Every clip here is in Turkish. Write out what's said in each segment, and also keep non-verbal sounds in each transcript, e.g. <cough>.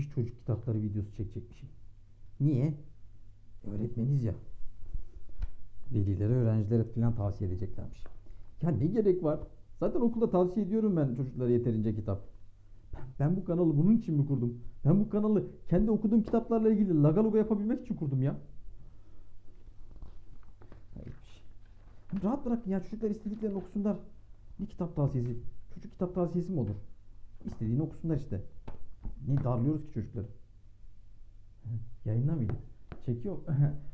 geliştirilmiş çocuk kitapları videosu çekecekmişim. Niye? Öğretmeniz ya. Velilere, öğrencilere falan tavsiye edeceklermiş. Ya ne gerek var? Zaten okulda tavsiye ediyorum ben çocuklara yeterince kitap. Ben, ben bu kanalı bunun için mi kurdum? Ben bu kanalı kendi okuduğum kitaplarla ilgili lagaluga yapabilmek için kurdum ya. Rahat bırakın ya çocuklar istediklerini okusunlar. Ne kitap tavsiyesi? Çocuk kitap tavsiyesi mi olur? İstediğini okusunlar işte. Ne darlıyoruz ki çocukları? <laughs> Yayında mıydı? Çekiyor.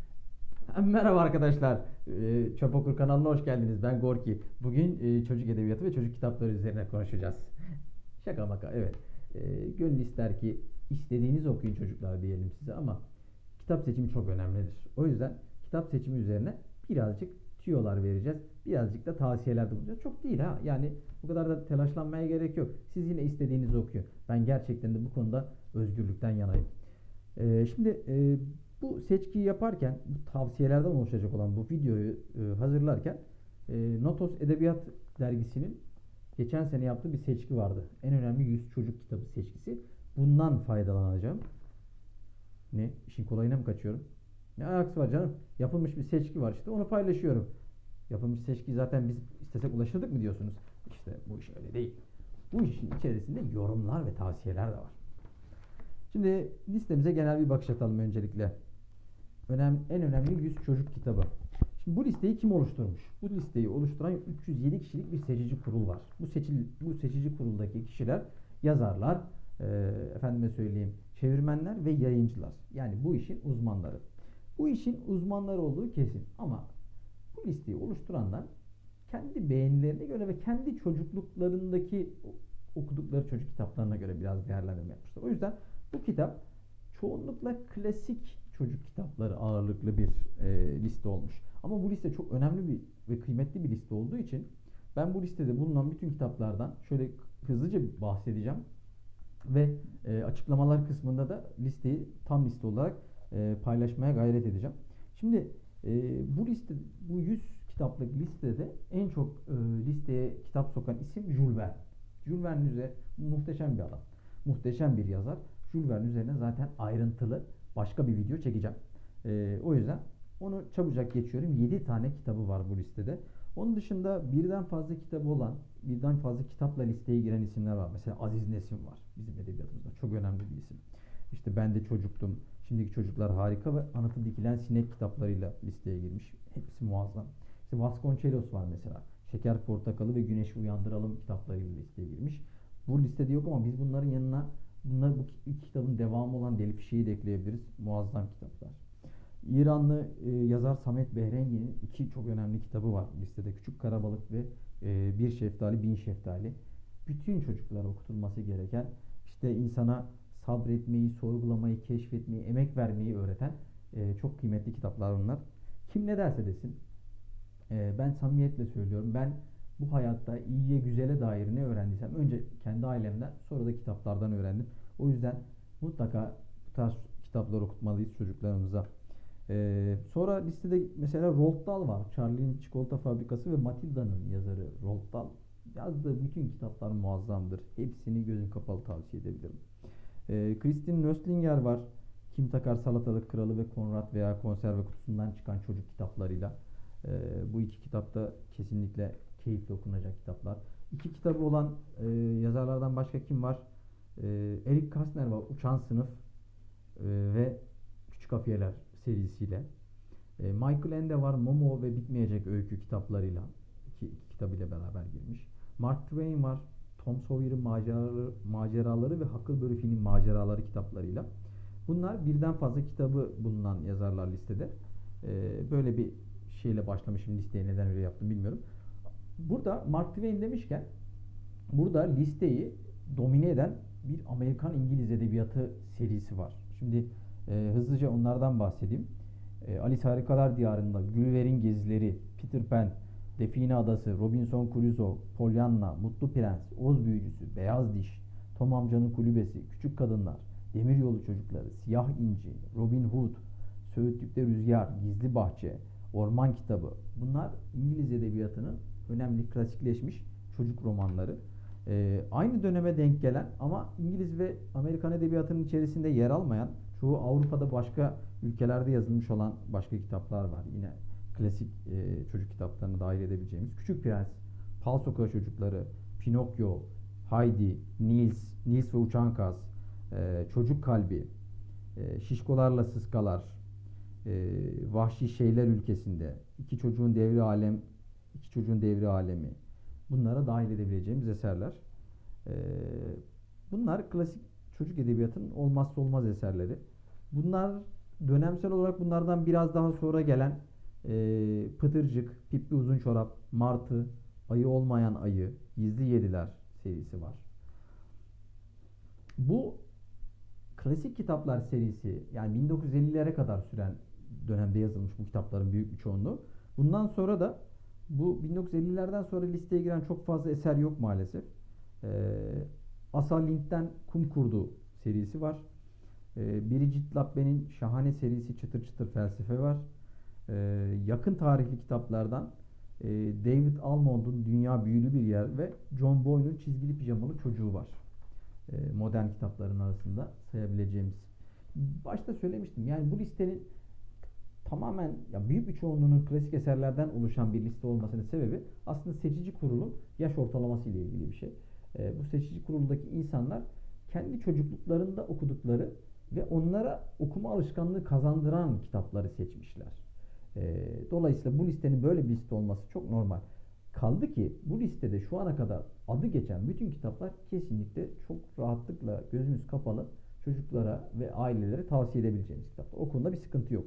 <laughs> Merhaba arkadaşlar. Ee, Çöp Okur kanalına hoş geldiniz. Ben Gorki. Bugün e, çocuk edebiyatı ve çocuk kitapları üzerine konuşacağız. Şaka maka evet. Ee, gönül ister ki istediğiniz okuyun çocuklar diyelim size ama kitap seçimi çok önemlidir. O yüzden kitap seçimi üzerine birazcık tüyolar vereceğiz. Birazcık da tavsiyelerde bulunacağız. Çok değil ha. Yani bu kadar da telaşlanmaya gerek yok. Siz yine istediğinizi okuyun. Ben gerçekten de bu konuda özgürlükten yanayım. Ee, şimdi e, bu seçkiyi yaparken, bu tavsiyelerden oluşacak olan bu videoyu e, hazırlarken e, Notos Edebiyat Dergisi'nin geçen sene yaptığı bir seçki vardı. En önemli 100 çocuk kitabı seçkisi. Bundan faydalanacağım. Ne? İşin kolayına mı kaçıyorum? Ne alakası var canım? Yapılmış bir seçki var işte onu paylaşıyorum. Yapılmış seçki zaten biz istesek ulaşırdık mı diyorsunuz? İşte bu iş öyle değil. Bu işin içerisinde yorumlar ve tavsiyeler de var. Şimdi listemize genel bir bakış atalım öncelikle. Önem, en önemli 100 çocuk kitabı. Şimdi bu listeyi kim oluşturmuş? Bu listeyi oluşturan 307 kişilik bir seçici kurul var. Bu seçili, bu seçici kuruldaki kişiler yazarlar, e, efendime söyleyeyim, çevirmenler ve yayıncılar. Yani bu işin uzmanları. Bu işin uzmanları olduğu kesin. Ama bu listeyi oluşturanlar kendi beğenilerine göre ve kendi çocukluklarındaki okudukları çocuk kitaplarına göre biraz değerlendirme yapmışlar. O yüzden bu kitap çoğunlukla klasik çocuk kitapları ağırlıklı bir e, liste olmuş. Ama bu liste çok önemli bir ve kıymetli bir liste olduğu için ben bu listede bulunan bütün kitaplardan şöyle hızlıca bahsedeceğim ve e, açıklamalar kısmında da listeyi tam liste olarak e, paylaşmaya gayret edeceğim. Şimdi e, bu liste bu 100 kitaplık listede en çok e, listeye kitap sokan isim Jules Verne. Jules Verne üzerine muhteşem bir adam. Muhteşem bir yazar. Jules Verne üzerine zaten ayrıntılı başka bir video çekeceğim. E, o yüzden onu çabucak geçiyorum. 7 tane kitabı var bu listede. Onun dışında birden fazla kitabı olan, birden fazla kitapla listeye giren isimler var. Mesela Aziz Nesin var bizim edebiyatımızda. Çok önemli bir isim. İşte ben de çocuktum. Şimdiki çocuklar harika ve anıtı dikilen sinek kitaplarıyla listeye girmiş. Hepsi muazzam. İşte Vasconcelos var mesela. Şeker Portakalı ve Güneşi Uyandıralım kitaplarıyla listeye girmiş. Bu listede yok ama biz bunların yanına bunlar bu kitabın devamı olan Deli Fişe'yi de ekleyebiliriz. Muazzam kitaplar. İranlı e, yazar Samet Behrengi'nin iki çok önemli kitabı var listede. Küçük Karabalık ve e, Bir Şeftali, Bin Şeftali. Bütün çocuklara okutulması gereken işte insana sabretmeyi, sorgulamayı, keşfetmeyi, emek vermeyi öğreten e, çok kıymetli kitaplar bunlar. Kim ne derse desin e, ben samimiyetle söylüyorum. Ben bu hayatta iyiye güzele dair ne öğrendiysem önce kendi ailemden sonra da kitaplardan öğrendim. O yüzden mutlaka bu tarz kitaplar okutmalıyız çocuklarımıza. Ee, sonra listede mesela Roald Dahl var. Charlie'nin Çikolata Fabrikası ve Matilda'nın yazarı Roald Dahl. Yazdığı bütün kitaplar muazzamdır. Hepsini gözün kapalı tavsiye edebilirim. Ee, Kristin Nöstlinger var. Kim Takar Salatalık Kralı ve Konrad veya Konserve Kutusundan çıkan çocuk kitaplarıyla. Ee, bu iki kitapta kesinlikle keyifli okunacak kitaplar. İki kitabı olan e, yazarlardan başka kim var? E, Eric Kastner var. Uçan Sınıf e, ve Küçük Afiyeler serisiyle. E, Michael Ende var. Momo ve Bitmeyecek Öykü kitaplarıyla. iki, iki kitabıyla beraber girmiş. Mark Twain var. Tom Sawyer'ın maceraları, maceraları ve Huckleberry Finn'in maceraları kitaplarıyla. Bunlar birden fazla kitabı bulunan yazarlar listede. E, böyle bir şeyle başlamışım listeye neden öyle yaptım bilmiyorum. Burada Mark Twain demişken burada listeyi domine eden bir Amerikan İngiliz edebiyatı serisi var. Şimdi e, hızlıca onlardan bahsedeyim. E, Alice Harikalar Diyarı'nda Gülver'in Gezileri, Peter Pan, Define Adası, Robinson Crusoe, Pollyanna, Mutlu Prens, Oz Büyücüsü, Beyaz Diş, Tom Amcanın Kulübesi, Küçük Kadınlar, Demiryolu Çocukları, Siyah İnci, Robin Hood, Söğütlükte Rüzgar, Gizli Bahçe, Orman Kitabı. Bunlar İngiliz edebiyatının önemli klasikleşmiş çocuk romanları. E, aynı döneme denk gelen ama İngiliz ve Amerikan edebiyatının içerisinde yer almayan çoğu Avrupa'da başka ülkelerde yazılmış olan başka kitaplar var. Yine klasik e, çocuk kitaplarını dahil edebileceğimiz. Küçük Prens, Pal Sokağı Çocukları, Pinokyo, Heidi, Nils, Nils ve Uçan Kaz, e, Çocuk Kalbi, e, Şişkolarla Sıskalar, e, Vahşi Şeyler Ülkesinde, iki çocuğun devri alem, iki çocuğun devri alemi. Bunlara dahil edebileceğimiz eserler. E, bunlar klasik çocuk edebiyatının olmazsa olmaz eserleri. Bunlar dönemsel olarak bunlardan biraz daha sonra gelen e, Pıtırcık, Pippi Uzun Çorap, Martı, Ayı Olmayan Ayı, Gizli Yediler serisi var. Bu klasik kitaplar serisi yani 1950'lere kadar süren dönemde yazılmış bu kitapların büyük bir çoğunluğu. Bundan sonra da bu 1950'lerden sonra listeye giren çok fazla eser yok maalesef. Ee, Asa Lind'den Kum Kurdu serisi var. Ee, Biricik Labbe'nin şahane serisi Çıtır Çıtır Felsefe var. Ee, yakın tarihli kitaplardan e, David Almond'un Dünya Büyülü Bir Yer ve John Boyne'un Çizgili Pijamalı Çocuğu var. Ee, modern kitapların arasında sayabileceğimiz. Başta söylemiştim yani bu listenin tamamen ya büyük bir çoğunluğunun klasik eserlerden oluşan bir liste olmasının sebebi aslında seçici kurulun yaş ortalaması ile ilgili bir şey. E, bu seçici kuruldaki insanlar kendi çocukluklarında okudukları ve onlara okuma alışkanlığı kazandıran kitapları seçmişler. E, dolayısıyla bu listenin böyle bir liste olması çok normal. Kaldı ki bu listede şu ana kadar adı geçen bütün kitaplar kesinlikle çok rahatlıkla gözümüz kapalı çocuklara ve ailelere tavsiye edebileceğimiz kitaplar. O konuda bir sıkıntı yok.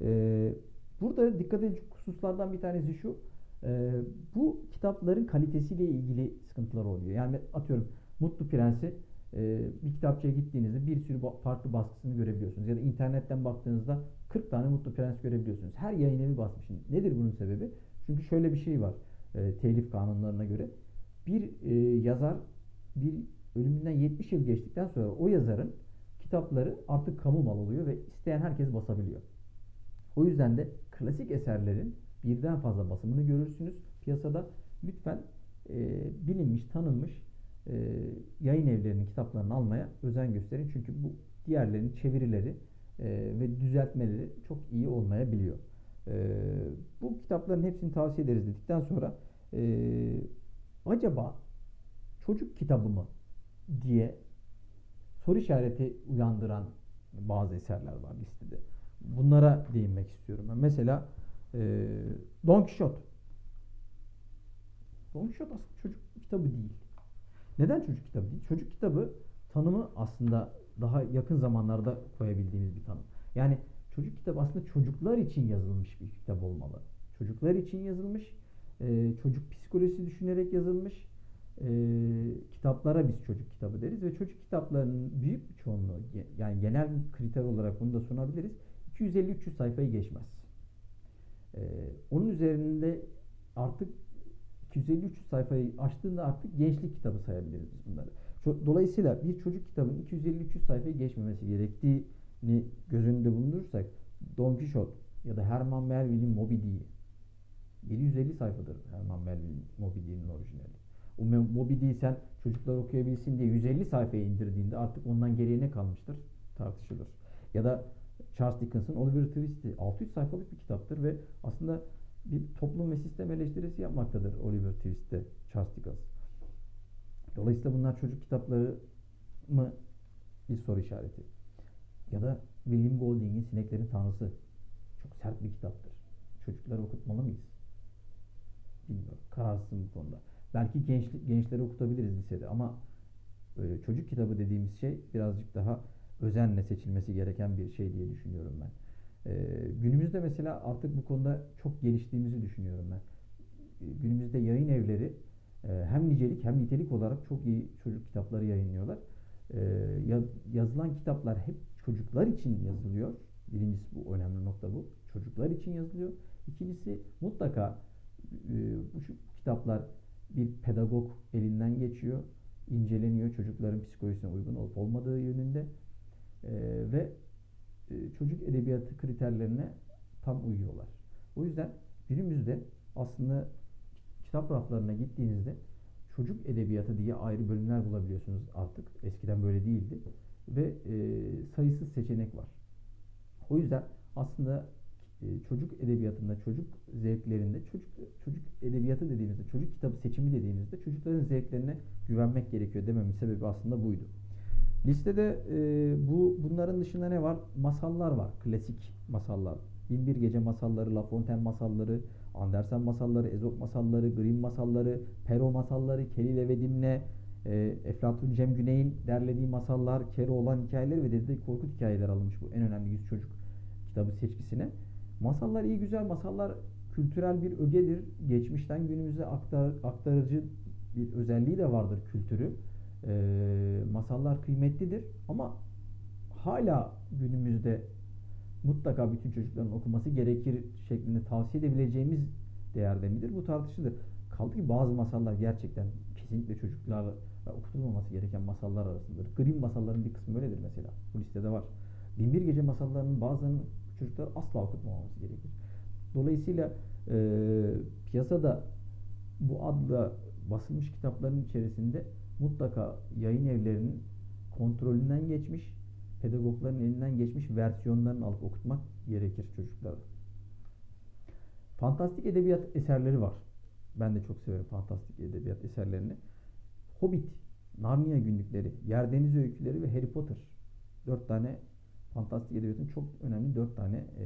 Ee, burada dikkat edici hususlardan bir tanesi şu. E, bu kitapların kalitesiyle ilgili sıkıntılar oluyor. Yani atıyorum Mutlu Prens'i bir kitapçıya gittiğinizde bir sürü farklı baskısını görebiliyorsunuz. Ya da internetten baktığınızda 40 tane Mutlu Prens görebiliyorsunuz. Her yayın evi basmış. Nedir bunun sebebi? Çünkü şöyle bir şey var. E, telif kanunlarına göre. Bir e, yazar bir ölümünden 70 yıl geçtikten sonra o yazarın kitapları artık kamu mal oluyor ve isteyen herkes basabiliyor. O yüzden de klasik eserlerin birden fazla basımını görürsünüz piyasada. Lütfen e, bilinmiş, tanınmış e, yayın evlerinin kitaplarını almaya özen gösterin. Çünkü bu diğerlerinin çevirileri e, ve düzeltmeleri çok iyi olmayabiliyor. E, bu kitapların hepsini tavsiye ederiz dedikten sonra e, acaba çocuk kitabı mı diye soru işareti uyandıran bazı eserler var listede. Bunlara değinmek istiyorum. Mesela e, Don Quixote. Don Quixote aslında çocuk kitabı değil. Neden çocuk kitabı değil? Çocuk kitabı tanımı aslında daha yakın zamanlarda koyabildiğimiz bir tanım. Yani çocuk kitabı aslında çocuklar için yazılmış bir kitap olmalı. Çocuklar için yazılmış, e, çocuk psikolojisi düşünerek yazılmış e, kitaplara biz çocuk kitabı deriz ve çocuk kitaplarının büyük bir çoğunluğu yani genel kriter olarak bunu da sunabiliriz 250-300 sayfayı geçmez. Ee, onun üzerinde artık 250-300 sayfayı açtığında artık gençlik kitabı sayabiliriz bunları. Dolayısıyla bir çocuk kitabının 250-300 sayfayı geçmemesi gerektiğini göz önünde bulundurursak Don Quixote ya da Herman Melville'in Moby Dick'i 750 sayfadır Herman Melville'in Moby Dick'in orijinali. O Moby Dick'i sen çocuklar okuyabilsin diye 150 sayfaya indirdiğinde artık ondan geriye ne kalmıştır tartışılır. Ya da Charles Dickens'ın Oliver Twist'i 600 sayfalık bir kitaptır ve aslında bir toplum ve sistem eleştirisi yapmaktadır Oliver Twist'te Charles Dickens. Dolayısıyla bunlar çocuk kitapları mı bir soru işareti. Ya da William Golding'in Sineklerin Tanrısı çok sert bir kitaptır. Çocukları okutmalı mıyız? Bilmiyorum. Kararsızım bu konuda. Belki genç, gençleri okutabiliriz lisede ama böyle çocuk kitabı dediğimiz şey birazcık daha özenle seçilmesi gereken bir şey diye düşünüyorum ben. Ee, günümüzde mesela artık bu konuda çok geliştiğimizi düşünüyorum ben. Ee, günümüzde yayın evleri e, hem nicelik hem nitelik olarak çok iyi çocuk kitapları yayınlıyorlar. Ee, yazılan kitaplar hep çocuklar için yazılıyor. Birincisi bu önemli nokta bu. Çocuklar için yazılıyor. İkincisi mutlaka e, bu kitaplar bir pedagog elinden geçiyor, inceleniyor çocukların psikolojisine uygun olup olmadığı yönünde e, ve e, çocuk edebiyatı kriterlerine tam uyuyorlar. O yüzden günümüzde aslında kitap raflarına gittiğinizde çocuk edebiyatı diye ayrı bölümler bulabiliyorsunuz artık. Eskiden böyle değildi. Ve e, sayısız seçenek var. O yüzden aslında e, çocuk edebiyatında, çocuk zevklerinde, çocuk çocuk edebiyatı dediğimizde, çocuk kitabı seçimi dediğimizde çocukların zevklerine güvenmek gerekiyor dememin sebebi aslında buydu. Listede e, bu bunların dışında ne var? Masallar var. Klasik masallar. Binbir Gece masalları, La Fontaine masalları, Andersen masalları, Ezop masalları, Grimm masalları, Perrault masalları, Kelile ve Dimne, e, Eflatun Cem Güney'in derlediği masallar, Keloğlan hikayeleri ve Dede Korkut hikayeleri alınmış bu en önemli yüz çocuk kitabı seçkisine. Masallar iyi güzel, masallar kültürel bir ögedir. Geçmişten günümüze aktar, aktarıcı bir özelliği de vardır kültürü. E, masallar kıymetlidir ama hala günümüzde mutlaka bütün çocukların okuması gerekir şeklinde tavsiye edebileceğimiz değerde midir? Bu tartışılır. Kaldı ki bazı masallar gerçekten kesinlikle çocuklarla okutulmaması gereken masallar arasındadır. Grimm masallarının bir kısmı öyledir mesela. Bu listede var. Binbir Gece masallarının bazılarını çocuklar asla okutmamamız gerekir. Dolayısıyla e, piyasada bu adla basılmış kitapların içerisinde mutlaka yayın evlerinin kontrolünden geçmiş, pedagogların elinden geçmiş versiyonlarını alıp okutmak gerekir çocuklara. Fantastik edebiyat eserleri var. Ben de çok severim fantastik edebiyat eserlerini. Hobbit, Narnia günlükleri, Yer Deniz Öyküleri ve Harry Potter. Dört tane fantastik edebiyatın çok önemli dört tane e,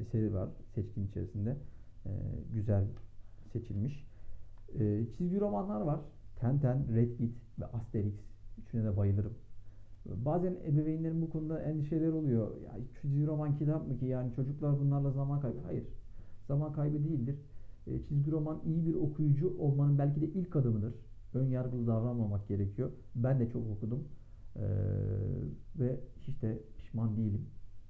eseri var seçkin içerisinde. E, güzel seçilmiş. E, çizgi romanlar var. Tenten, Red Kit ve Asterix. Üçüne de bayılırım. Bazen ebeveynlerin bu konuda endişeleri oluyor. Ya çizgi roman kitap mı ki yani çocuklar bunlarla zaman kaybı? Hayır. Zaman kaybı değildir. E, çizgi roman iyi bir okuyucu olmanın belki de ilk adımıdır. Ön yargılı davranmamak gerekiyor. Ben de çok okudum. Ee, ve hiç de pişman değilim.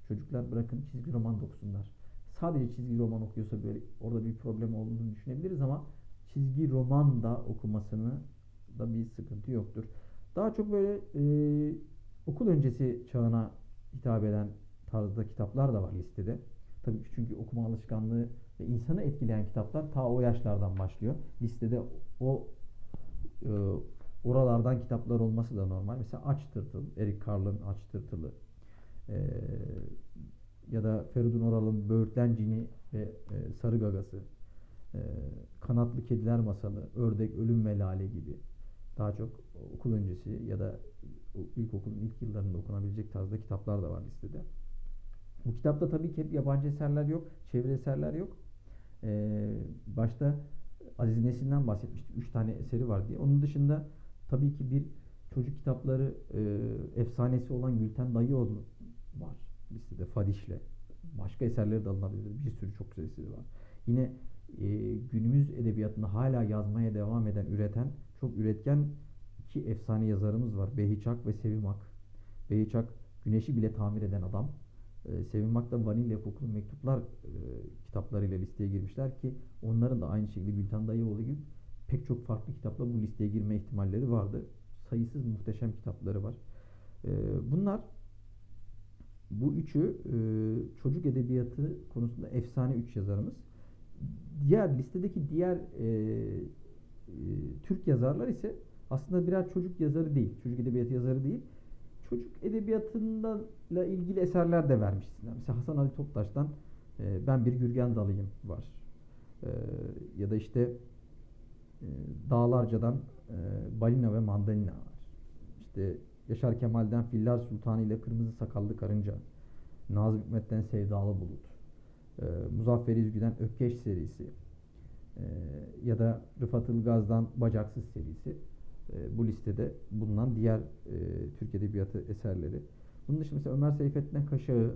Çocuklar bırakın çizgi roman da okusunlar. Sadece çizgi roman okuyorsa böyle orada bir problem olduğunu düşünebiliriz ama çizgi roman da okumasını da bir sıkıntı yoktur. Daha çok böyle e, okul öncesi çağına hitap eden tarzda kitaplar da var listede. Tabii ki çünkü okuma alışkanlığı ve insanı etkileyen kitaplar ta o yaşlardan başlıyor. Listede o e, oralardan kitaplar olması da normal. Mesela Aç Tırtıl, Eric Carle'ın Aç Tırtılı e, ya da Feridun Oral'ın Böğürtlen Cini ve e, Sarı Gagası e, Kanatlı Kediler Masalı, Ördek, Ölüm ve Lale gibi daha çok okul öncesi ya da ilkokulun ilk yıllarında okunabilecek tarzda kitaplar da var listede. Bu kitapta tabii ki hep yabancı eserler yok, çevre eserler yok. Ee, başta Aziz Nesin'den bahsetmiştik. Üç tane eseri var diye. Onun dışında tabii ki bir çocuk kitapları e, efsanesi olan Gülten Dayıoğlu var listede Fadiş'le. Başka eserleri de alınabilir. Bir sürü çok güzel eseri var. Yine e, günümüz edebiyatında hala yazmaya devam eden, üreten, çok üretken iki efsane yazarımız var. Behiçak ve Sevim Ak. Behiçak güneşi bile tamir eden adam. E, Sevim da Vanilya Kokulu Mektuplar e, kitaplarıyla listeye girmişler ki onların da aynı şekilde Gülten Dayıoğlu gibi pek çok farklı kitapla bu listeye girme ihtimalleri vardı. Sayısız muhteşem kitapları var. E, bunlar bu üçü e, çocuk edebiyatı konusunda efsane üç yazarımız. Diğer listedeki diğer e, e, Türk yazarlar ise aslında birer çocuk yazarı değil. Çocuk edebiyatı yazarı değil. Çocuk edebiyatıyla ilgili eserler de vermiş. Mesela Hasan Ali Toptaş'tan e, Ben Bir Gürgen Dalıyım var. E, ya da işte e, Dağlarca'dan e, Balina ve Mandalina var. İşte Yaşar Kemal'den Fillar Sultanı ile Kırmızı Sakallı Karınca. Nazım Hikmet'ten Sevdalı Bulut. E, Muzaffer İzgü'den Ökkeş serisi. E, ya da Rıfat Ilgaz'dan Bacaksız serisi. E, bu listede bulunan diğer e, Türk Edebiyatı eserleri. Bunun dışında mesela Ömer Seyfettin Kaşağı,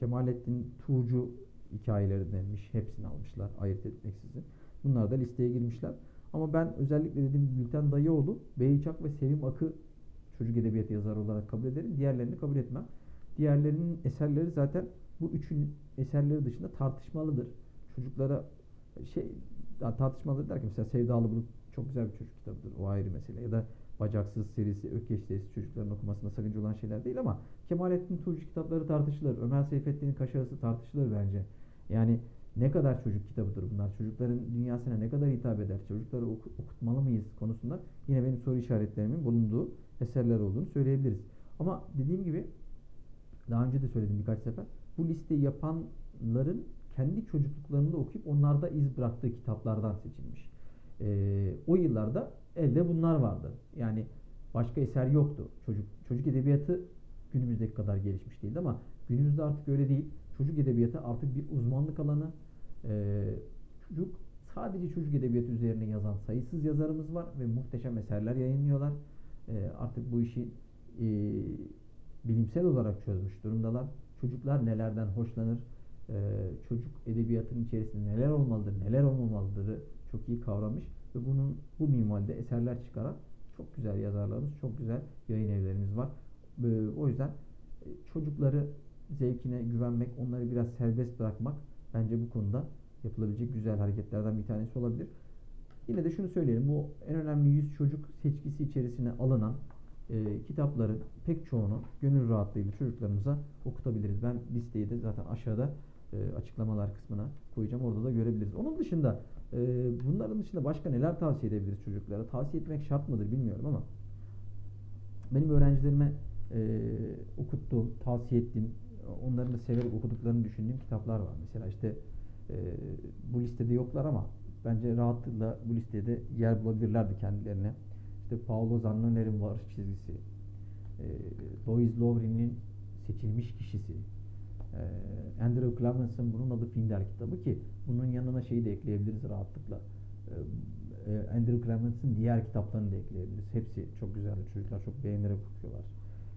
Kemalettin Tuğcu hikayeleri denmiş. Hepsini almışlar ayırt etmeksizin. Bunlar da listeye girmişler. Ama ben özellikle dediğim Gülten Dayıoğlu, Beyçak ve Sevim Akı çocuk edebiyatı yazarı olarak kabul ederim. Diğerlerini kabul etmem. Diğerlerinin eserleri zaten bu üçün eserleri dışında tartışmalıdır. Çocuklara şey tartışmalıdır derken mesela Sevdalı Bulut çok güzel bir çocuk kitabıdır. O ayrı mesele. Ya da Bacaksız serisi, Ökkeş serisi çocukların okumasında sakınca olan şeyler değil ama Kemalettin Tuğcu kitapları tartışılır. Ömer Seyfettin'in Kaşağısı tartışılır bence. Yani ne kadar çocuk kitabıdır bunlar? Çocukların dünyasına ne kadar hitap eder? Çocukları oku- okutmalı mıyız konusunda yine benim soru işaretlerimin bulunduğu eserler olduğunu söyleyebiliriz. Ama dediğim gibi daha önce de söyledim birkaç sefer. Bu listeyi yapanların kendi çocukluklarında okuyup onlarda iz bıraktığı kitaplardan seçilmiş. Ee, o yıllarda elde bunlar vardı. Yani başka eser yoktu. Çocuk çocuk edebiyatı günümüzdeki kadar gelişmiş değildi ama günümüzde artık öyle değil. Çocuk edebiyatı artık bir uzmanlık alanı. Ee, çocuk sadece çocuk edebiyatı üzerine yazan sayısız yazarımız var ve muhteşem eserler yayınlıyorlar. Ee, artık bu işi e, bilimsel olarak çözmüş durumdalar. Çocuklar nelerden hoşlanır, e, çocuk edebiyatının içerisinde neler olmalıdır, neler olmamalıdır çok iyi kavramış ve bunun bu minvalde eserler çıkaran çok güzel yazarlarımız, çok güzel yayın evlerimiz var. E, o yüzden e, çocukları zevkine güvenmek, onları biraz serbest bırakmak bence bu konuda yapılabilecek güzel hareketlerden bir tanesi olabilir. Yine de şunu söyleyelim. Bu en önemli 100 çocuk seçkisi içerisine alınan e, kitapların pek çoğunu gönül rahatlığıyla çocuklarımıza okutabiliriz. Ben listeyi de zaten aşağıda e, açıklamalar kısmına koyacağım. Orada da görebiliriz. Onun dışında e, bunların dışında başka neler tavsiye edebiliriz çocuklara? Tavsiye etmek şart mıdır bilmiyorum ama benim öğrencilerime e, okuttuğum, tavsiye ettiğim, onların da severek okuduklarını düşündüğüm kitaplar var. Mesela işte e, bu listede yoklar ama bence rahatlıkla bu listede yer bulabilirlerdi kendilerine. İşte Paolo Zannoner'in Varış Çizgisi, e, Lois Lowry'nin Seçilmiş Kişisi, e, Andrew Clemens'ın bunun adı Finder kitabı ki bunun yanına şeyi de ekleyebiliriz rahatlıkla. E, e, Andrew Clemens'ın diğer kitaplarını da ekleyebiliriz. Hepsi çok güzel. Çocuklar çok beğenerek okuyorlar.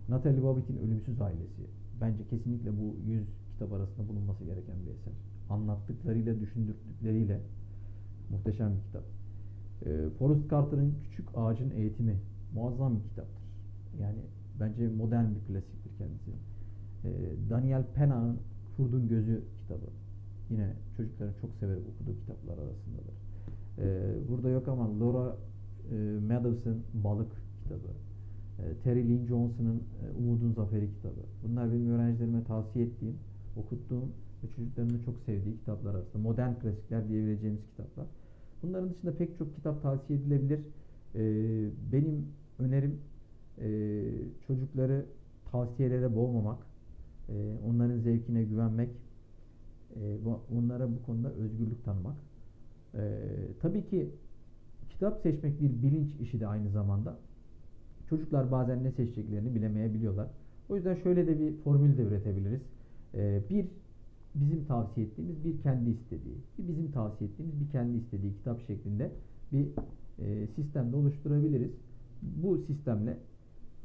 Natalie Babbitt'in Ölümsüz Ailesi. Bence kesinlikle bu 100 kitap arasında bulunması gereken bir eser. Anlattıklarıyla, düşündürdükleriyle muhteşem bir kitap. E, Forrest Carter'ın Küçük Ağacın Eğitimi muazzam bir kitaptır. Yani bence modern bir klasiktir kendisi. E, Daniel Penna'nın Kurdun Gözü kitabı. Yine çocukların çok severek okuduğu kitaplar arasındadır. E, burada yok ama Laura e, Meadows'ın Balık kitabı. E, Terry Lynn Johnson'ın e, Umudun Zaferi kitabı. Bunlar benim öğrencilerime tavsiye ettiğim, okuttuğum ve çocuklarımın çok sevdiği kitaplar arasında. Modern klasikler diyebileceğimiz kitaplar. Bunların dışında pek çok kitap tavsiye edilebilir. E, benim önerim e, çocukları tavsiyelere boğmamak, e, onların zevkine güvenmek, e, onlara bu konuda özgürlük tanımak. E, tabii ki kitap seçmek bir bilinç işi de aynı zamanda. Çocuklar bazen ne seçeceklerini bilemeyebiliyorlar. O yüzden şöyle de bir formül de üretebiliriz. E, bir bizim tavsiye ettiğimiz bir kendi istediği, bir bizim tavsiye ettiğimiz bir kendi istediği kitap şeklinde bir e, sistemde oluşturabiliriz. Bu sistemle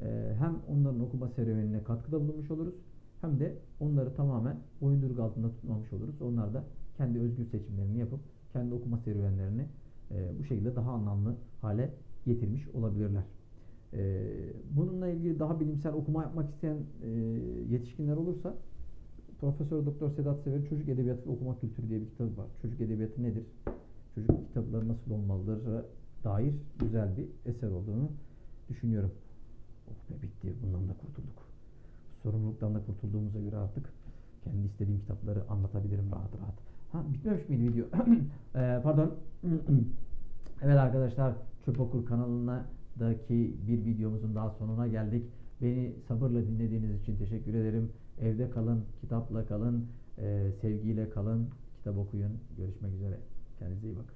e, hem onların okuma serüvenine katkıda bulunmuş oluruz hem de onları tamamen boyunduruk altında tutmamış oluruz. Onlar da kendi özgür seçimlerini yapıp kendi okuma serüvenlerini e, bu şekilde daha anlamlı hale getirmiş olabilirler. E, bununla ilgili daha bilimsel okuma yapmak isteyen e, yetişkinler olursa Profesör Doktor Sedat Sever Çocuk Edebiyatı Okuma Kültürü diye bir kitabı var. Çocuk edebiyatı nedir? Çocuk kitapları nasıl olmalıdır? dair güzel bir eser olduğunu düşünüyorum. Oh be bitti. Bundan da kurtulduk. Sorumluluktan da kurtulduğumuza göre artık kendi istediğim kitapları anlatabilirim rahat rahat. Ha bitmemiş miydi video? <clears throat> ee, pardon. <clears throat> evet arkadaşlar Çöp Okur kanalındaki bir videomuzun daha sonuna geldik. Beni sabırla dinlediğiniz için teşekkür ederim. Evde kalın, kitapla kalın, e, sevgiyle kalın, kitap okuyun. Görüşmek üzere. Kendinize iyi bakın.